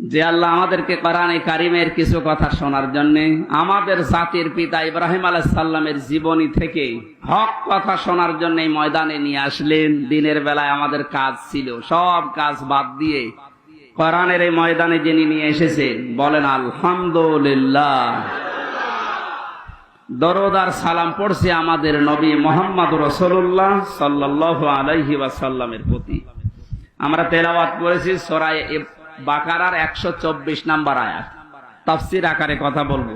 যে আল্লাহ আমাদেরকে কোরআনে কারিমের কিছু কথা শোনার জন্য আমাদের জাতির পিতা ইব্রাহিম আলাইসাল্লামের জীবনী থেকে হক কথা শোনার জন্য এই ময়দানে নিয়ে আসলেন। দিনের বেলায় আমাদের কাজ ছিল, সব কাজ বাদ দিয়ে কোরআনের এই ময়দানে যিনি নিয়ে এসেছেন, বলেন, আলহামদুলিল্লাহ। দরদার সালাম পড়ছে আমাদের নবী মোহাম্মদ রসুল্লাহ সাল্লাহ আলাইহি ওয়াসাল্লামের প্রতি। আমরা তেলাওয়াত করেছি সরাই বাকারার একশো চব্বিশ নাম্বার আয়াত। তাফসির আকারে কথা বলব।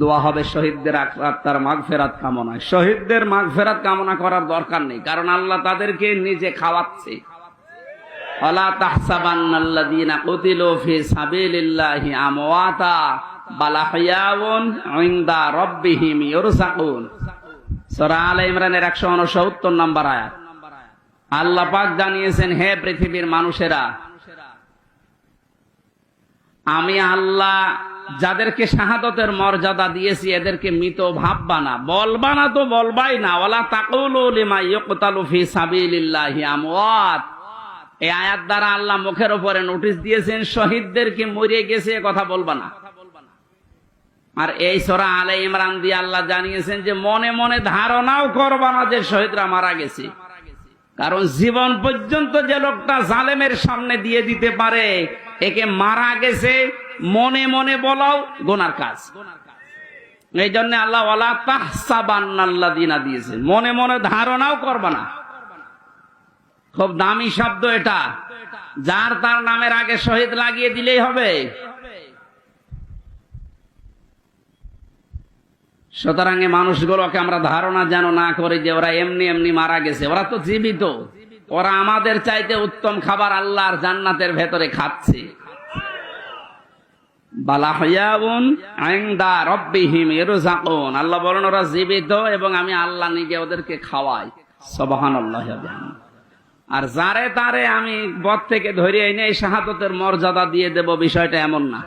দোয়া হবে শহীদদের আত্মার মাঘ ফেরাত কামনায় শহীদদের মাঘ ফেরাত কামনা করার দরকার নেই, কারণ আল্লাহ তাদেরকে নিজে খাওয়াচ্ছে। অলা তাহসাবান্নাল্লাযীনা কুতিলু ফি সাবিলিল্লাহি আমওয়াতা বাল আহইয়াউন ইনদা রাব্বিহিম ইরযাকুন সূরা আলে ইমরানের 169 নম্বর আয়াত। আল্লাহ পাক জানিয়েছেন, হে পৃথিবীর মানুষেরা আমি আল্লাহ যাদেরকে শাহাদতের মর্যাদা দিয়েছি, এদেরকে মৃত ভাববা না। বলবা না তো বলবাই না। ওলা তাকুলু লিমা ইয়কতালু ফি সাবিলিল্লাহি আমওয়াত। এই আয়াত দ্বারা আল্লাহ মুখের উপরে নোটিশ দিয়েছেন শহীদদেরকে মরে গেছে কথা বলবা না। আর এই সরা আলে ইমরান দিয়ে আল্লাহ জানিয়েছেন যে, মনে মনে ধারণাও করবা না যে শহীদরা মারা গেছে। কারণ জীবন পর্যন্ত যে লোকটা জালেমের সামনে দিয়ে দিতে পারে একে মারা গেছে, মনে মনে বলাও গোনার কাজ। এই জন্য আল্লাহ তাহসাবান্নাল্লাহ দিনা দিয়েছেন। মনে মনে ধারণাও করবা না। খুব দামি শব্দ এটা। যার তার নামের আগে শহীদ লাগিয়ে দিলেই হবে। সুতরাং মানুষগুলোকে আমরা ধারণা যেন না করি যে ওরা এমনি এমনি মারা গেছে। ওরা তো জীবিত। ওরা আমাদের চাইতে উত্তম খাবার আল্লাহর জান্নাতের ভেতরে খাচ্ছে। আল্লাহ বলেন, ওরা জীবিত এবং আমি আল্লাহ নিজে ওদেরকে খাওয়াই। সবহান আল্লাহ আর যারে তারে আমি বদ থেকে ধরে এনে শাহাদতের মর্যাদা দিয়ে দেব, বিষয়টা এমন না।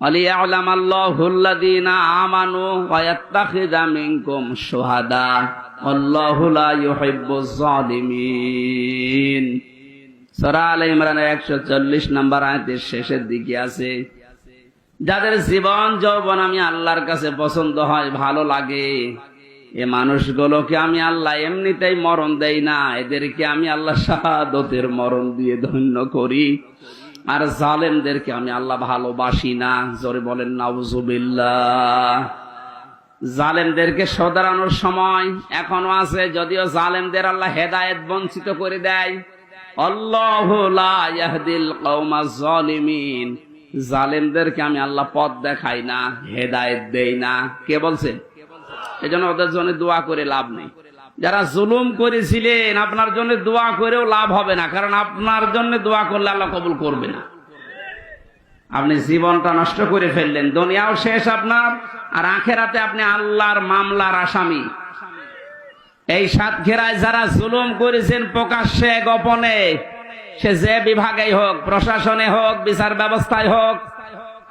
وليعلم الله الذين آمنوا ويتخذ منكم شهداء والله لا يحب الظالمين সূরা আলে ইমরানের 140 নম্বর আয়াতের শেষের দিকে আছে যাদের জীবন যৌবন আমি আল্লাহর কাছে পছন্দ হয় ভালো লাগে এ মানুষগুলোকে আমি আল্লাহ এমনিতেই মরণ দেই না এদেরকে আমি আল্লাহ শাহাদতের মরণ দিয়ে ধন্য করি আর জালেমদেরকে আমি আল্লাহ ভালোবাসি না। জোরে বলেন, নাউজুবিল্লাহ। জালেমদেরকে সদারানোর সময় এখনও আছে, যদিও জালেমদের আল্লাহ হেদায়েত বঞ্চিত করে দেয়। জালেমদেরকে আমি আল্লাহ পথ দেখাই না, হেদায়েত দেই না। কে বলছে? এজন্য ওদের জন্য দোয়া করে লাভ নেই। যারা জুলুম করেছিলেন, আপনার জন্য দোয়া করেও লাভ হবে না, কারণ আপনার জন্য দোয়া করলে আল্লাহ কবুল করবে না। আপনি জীবনটা নষ্ট করে ফেললেন, দুনিয়াও শেষ আপনার, আর আখেরাতে আপনি আল্লাহর মামলার আসামি। এই সাত ঘেরায় যারা জুলুম করেছেন, প্রকাশ্যে, গোপনে, সে যে বিভাগেই হোক, প্রশাসনে হোক, বিচার ব্যবস্থায় হোক,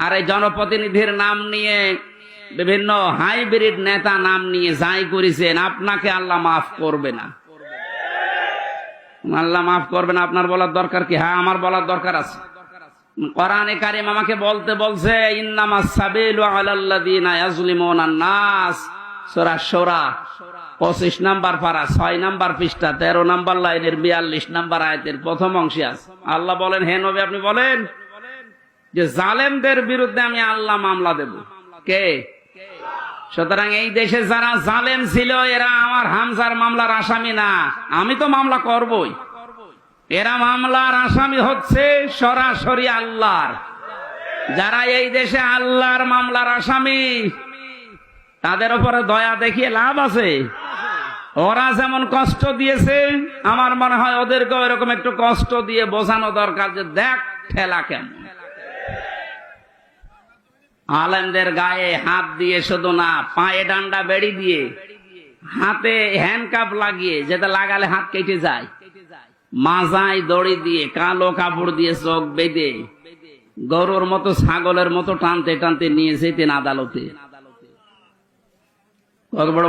আর এই জনপ্রতিনিধির নাম নিয়ে বিভিন্ন হাইব্রিড নেতা নাম নিয়ে যাই করেছেন, আপনাকে আল্লাহ মাফ করবে না। আল্লাহ মাফ করবে না, আপনার বলার দরকার কি? হ্যাঁ আমার বলার দরকার আছে। কোরআনে কারিম আমাকে বলতে বলছে, ইন্নামা সাবিলু আলাল্লাযিনা ইয়াজলিমুনা নাস। সূরা শোরা 25 নাম্বার পারা 6 নাম্বার পৃষ্ঠা 13 নাম্বার লাইনের 42 নাম্বার আয়াতের প্রথম অংশে আছে। আল্লাহ বলেন, হে নবী, আপনি বলেন যে জালেমদের বিরুদ্ধে আমি আল্লাহ মামলা দেব। কে? সুতরাং এই দেশে যারা জালেম ছিল, এরা আমার হামজার মামলার আসামি না। আমি তো মামলা করবই। এরা মামলার আসামি হচ্ছে সরাসরি আল্লাহর। যারা এই দেশে আল্লাহর মামলার আসামি, তাদের উপরে দয়া দেখিয়ে লাভ আছে। ওরা যেমন কষ্ট দিয়েছে, আমার মনে হয় ওদেরকে এরকম একটু কষ্ট দিয়ে বোঝানো দরকার যে দেখ, ঠেলা কেমন। আলেমদের গায়ে হাত দিয়ে শুধু না, পায়ে ডান্ডা বেড়ি দিয়ে, হাতে হ্যান্ডকাপ লাগিয়ে যেটা লাগালে হাত কেটে যায়। মাজায় দড়ি দিয়ে, কালো কাপড় দিয়ে চোখ বেঁধে, গরুর মতো, ছাগলের মতো টানতে টানতে নিয়ে যেতেন আদালতে।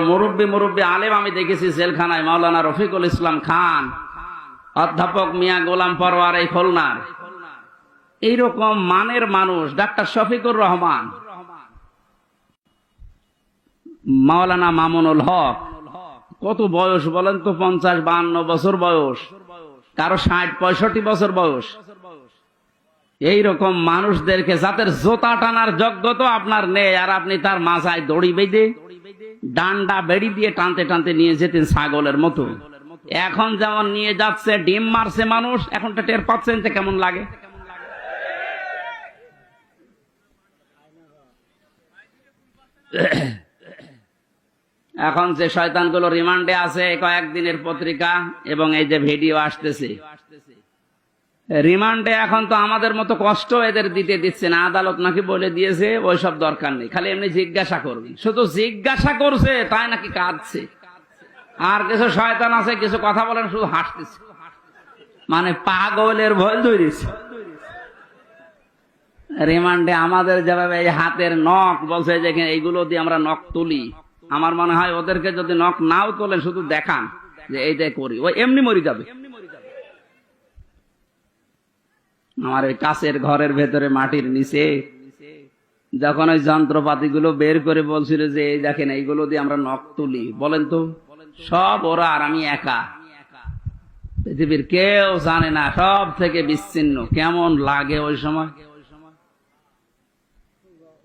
মুরব্বী মুরব্বী আলেম আমি দেখেছি জেলখানায়, মাওলানা রফিকুল ইসলাম খান, অধ্যাপক মিয়া গোলাম পরোয়ার এই খুলনার। এইরকম মানের মানুষ, ডাক্তার শফিকুর রহমান। মাওলানা মামুনুল হক, কত বয়স বলেন তো, পঞ্চাশ বান্ন বছর বয়স। কারও ষাট, পঁয়ষট্টি বছর বয়স। এইরকম মানুষদেরকে যাদের জোতা টানার যোগ্যতা আপনার নেই, আর আপনি তার মাথায় দড়ি বেঁধে ডান্ডা বেড়ি দিয়ে টানতে টানতে নিয়ে যেতেন ছাগলের মতো। এখন যেমন নিয়ে যাচ্ছে, ডিম মারছে মানুষ এখনটা টের পাচ্ছেন কেমন লাগে। এখন যে শয়তানগুলো রিমান্ডে আছে, কয়েকদিনের পত্রিকা এবং এই যে ভিডিও আসতেছে। রিমান্ডে এখন তো আমাদের মতো কষ্ট এদের দিতে দিচ্ছে না, আদালত নাকি বলে দিয়েছে, ওইসব দরকার নেই। খালি এমনি জিজ্ঞাসা করবি। শুধু জিজ্ঞাসা করছে, তাই নাকি কাঁদছে। আর কিছু শয়তান আছে, কিছু কথা বলেন, শুধু হাসতেছে। মানে পাগলের ভয় ধরেছে। রিমান্ডে আমাদের যেভাবে এই হাতের নখ বলছে যে এইগুলো দিয়ে আমরা নখ তুলি। আমার মনে হয় ওদেরকে যদি নখ নাও তোলেন, শুধু দেখান যে এইটাই করি। ওই এমনি মরি যাবে। আমার ওই কাছের ঘরের ভেতরে মাটির নিচে যখন ওই যন্ত্রপাতি গুলো বের করে বলছিল যে, এই দেখেন, এইগুলো দিয়ে আমরা নখ তুলি। বলেন তো, সব ওরা আর আমি একা। পৃথিবীর কেউ জানে না, সব থেকে বিচ্ছিন্ন। কেমন লাগে ওই সময়?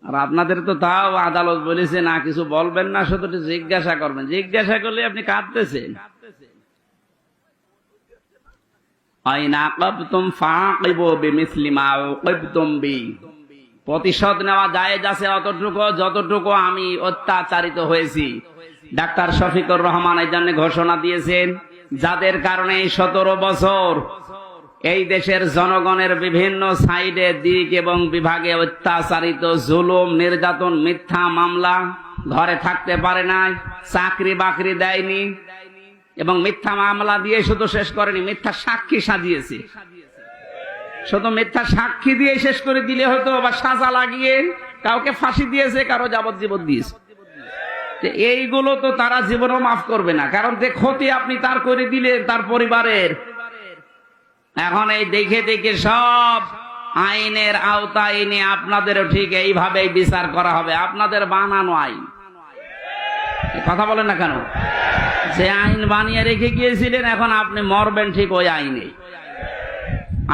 আর আপনাদের তো তাও আদালত বলেছে, না, কিছু বলবেন না শুধু জিজ্ঞাসা করবেন। জিজ্ঞাসা করলে আপনি কাঁদতেছেন। প্রতিশোধ নেওয়া অতটুকু, যতটুকু আমি অত্যাচারিত হয়েছি। ডাক্তার শফিকুর রহমান এই জন্য ঘোষণা দিয়েছেন, যাদের কারণে সতেরো বছর এই দেশের জনগণের বিভিন্ন সাইডে দিক এবং বিভাগে অত্যাচারিত, জুলুম, নির্যাতন, মিথ্যা মামলা ঘরে থাকতে পারে নাই, চাকরি বাকরি দেয়নি এবং মিথ্যা মামলা দিয়ে শুধু শেষ করেনি, মিথ্যা সাক্ষী সাজিয়েছে। শুধু মিথ্যা সাক্ষী দিয়ে শেষ করে দিলে হয়তো বা সাজা লাগিয়ে কাউকে ফাঁসি দিয়েছে, কারও যাবজ্জীবন দিয়েছে। এইগুলো তো তারা জীবনও মাফ করবে না, কারণ যে ক্ষতি আপনি তার করে দিলেন তার পরিবারের এখন এই দেখে দেখে সব আইনের আওতায় এনে আপনাদেরও ঠিক এইভাবে বিচার করা হবে। আপনাদের বানানো আইন। কথা বলেন না কেন? যে আইন বানিয়ে রেখে গিয়েছিলেন, এখন আপনি মরবেন ঠিক ওই আইনে।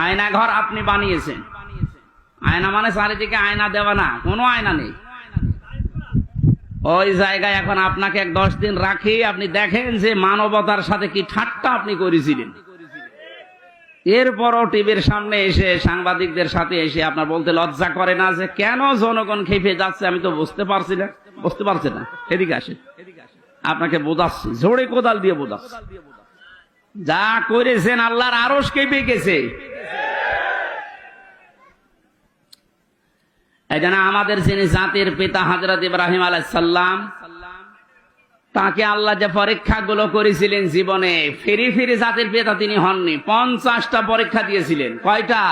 আয়না ঘর আপনি বানিয়েছেন। আয়না মানে চারিদিকে আয়না দেওয়া না, কোনো আয়না নেই। ওই জায়গায় এখন আপনাকে দশ দিন রাখি, আপনি দেখেন যে মানবতার সাথে কি ঠাট্টা আপনি করেছিলেন। এরপরও টিভির সামনে এসে সাংবাদিকদের সাথে এসে আপনার বলতে লজ্জা করে না যে কেন জনগণ খেপে যাচ্ছে আমি তো বুঝতে পারছি না। বুঝতে পারছি না। এদিকে আসে আপনাকে বোঝাচ্ছি। জোরে কোদাল দিয়ে বোঝাচ্ছি। যা করেছেন আল্লাহর আরস কেঁপে গেছে। এই আমাদের যিনি জাতির পিতা হাজরত ইব্রাহিম আলাইসাল্লাম তাকে আল্লাহ যে পরীক্ষাগুলো করেছিলেন জীবনে, ফিরি ফিরি জাতির পিতা তিনি হননি, পঞ্চাশটা পরীক্ষা দিয়েছিলেন। কয়টা?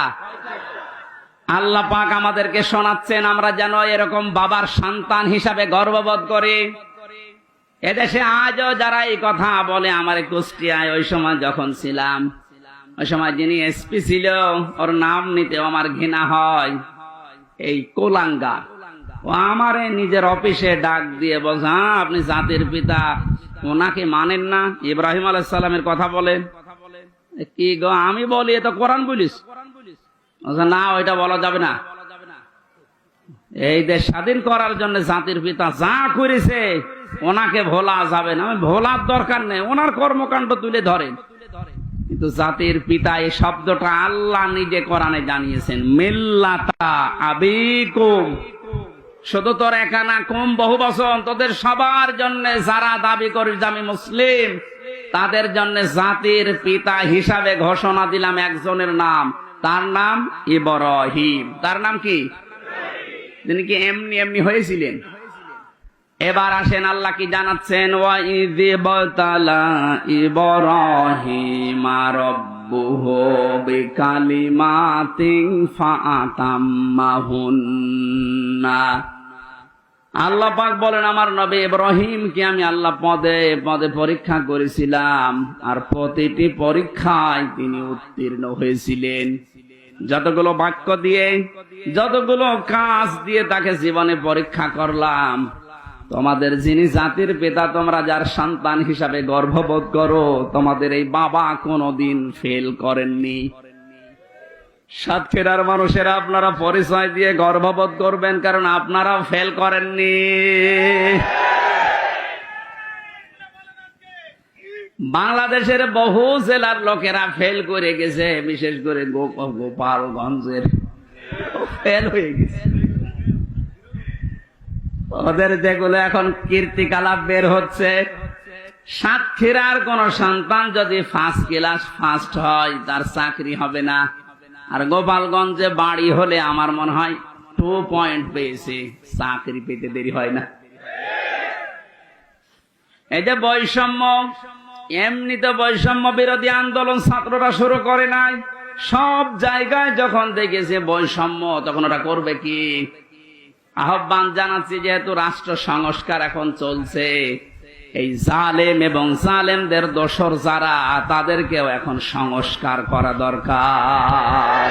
আল্লাহ পাক আমাদেরকে শোনাচ্ছেন, আমরা যেন এরকম বাবার সন্তান হিসাবে গর্ববোধ করি। এদেশে আজও যারা এই কথা বলে, আমার কুষ্টিয়ায় ওই সময় যখন ছিলাম, ওই সময় যিনি এসপি ছিল, ওর নাম নিতে আমার ঘৃণা হয়। এই কোলাঙ্গা ও আমারে নিজের অফিসে ডাক দিয়ে বলছে হ্যাঁ আপনি জাতির পিতা। ওনাকে মানেন না। ইব্রাহিম আলাইসাল্লামের কথা বলেন কি গো, আমি বলি তো কোরআন বলিস। না, ওইটা বলা যাবে না। এই দেশ স্বাধীন করার জন্য জাতির পিতা যা করেছে, ওনাকে ভোলা যাবে না। ভোলার দরকার নেই, ওনার কর্মকাণ্ড তুলে ধরেন কিন্তু জাতির পিতা এই শব্দটা আল্লাহ নিজে কোরআনে জানিয়েছেন, মিল্লাতা আবিকুম। শুধু তোর একানা কম বহু বছর তোদের সবার জন্য যারা দাবি করিস, আমি মুসলিম। তাদের জন্য জাতির পিতা হিসাবে ঘোষণা দিলাম একজনের নাম। তার নাম ইবরাহিম। তার নাম কি? তিনি কি এমনি এমনি হয়েছিলেন? এবার আসেন, আল্লাহ কি জানাচ্ছেন? ইব্রাহিম রব্বুহু বিকালিমাতিন ফাতাম্মাহুন্না আল্লাহ পাক বলেন, আমার নবী ইব্রাহিম কি আমি আল্লাহ পদে পদে পরীক্ষা করেছিলাম। আর প্রতিটি পরীক্ষায় তিনি উত্তীর্ণ হয়েছিলেন। যতগুলো বাক্য দিয়ে, যতগুলো কাজ দিয়ে তাকে জীবনে পরীক্ষা করলাম তোমাদের যিনি জাতির পিতা, তোমরা যার সন্তান হিসাবে গর্ভবোধ করো, তোমাদের এই বাবা কোনোদিন ফেল করেননি। সাতক্ষীরার মানুষেরা, আপনারা পরিচয় দিয়ে গর্ভবোধ করবেন, কারণ আপনারা ফেল করেননি। বাংলাদেশের বহু জেলার লোকেরা ফেল করে গেছে, বিশেষ করে গোপালগঞ্জের ফেল হয়ে গেছে। ওদের যেগুলো এখন কীর্তিকলাপ বের হচ্ছে সাতক্ষীরার কোন সন্তান যদি ফার্স্ট ক্লাস ফার্স্ট হয়, তার চাকরি হবে না। আর গোপালগঞ্জে বাড়ি হলে আমার মনে হয় টু পয়েন্ট পেয়েছে চাকরি পেতে দেরি হয় না। এই যে বৈষম্য এমনিতে বৈষম্য বিরোধী আন্দোলন ছাত্ররা শুরু করে নাই। সব জায়গায় যখন দেখেছে বৈষম্য, তখন ওরা করবে কি? আহ্বান জানাচ্ছি, যেহেতু রাষ্ট্র সংস্কার এখন চলছে, এই জালেম এবং জালেমদের দোসর যারা, তাদেরকেও এখন সংস্কার করা দরকার।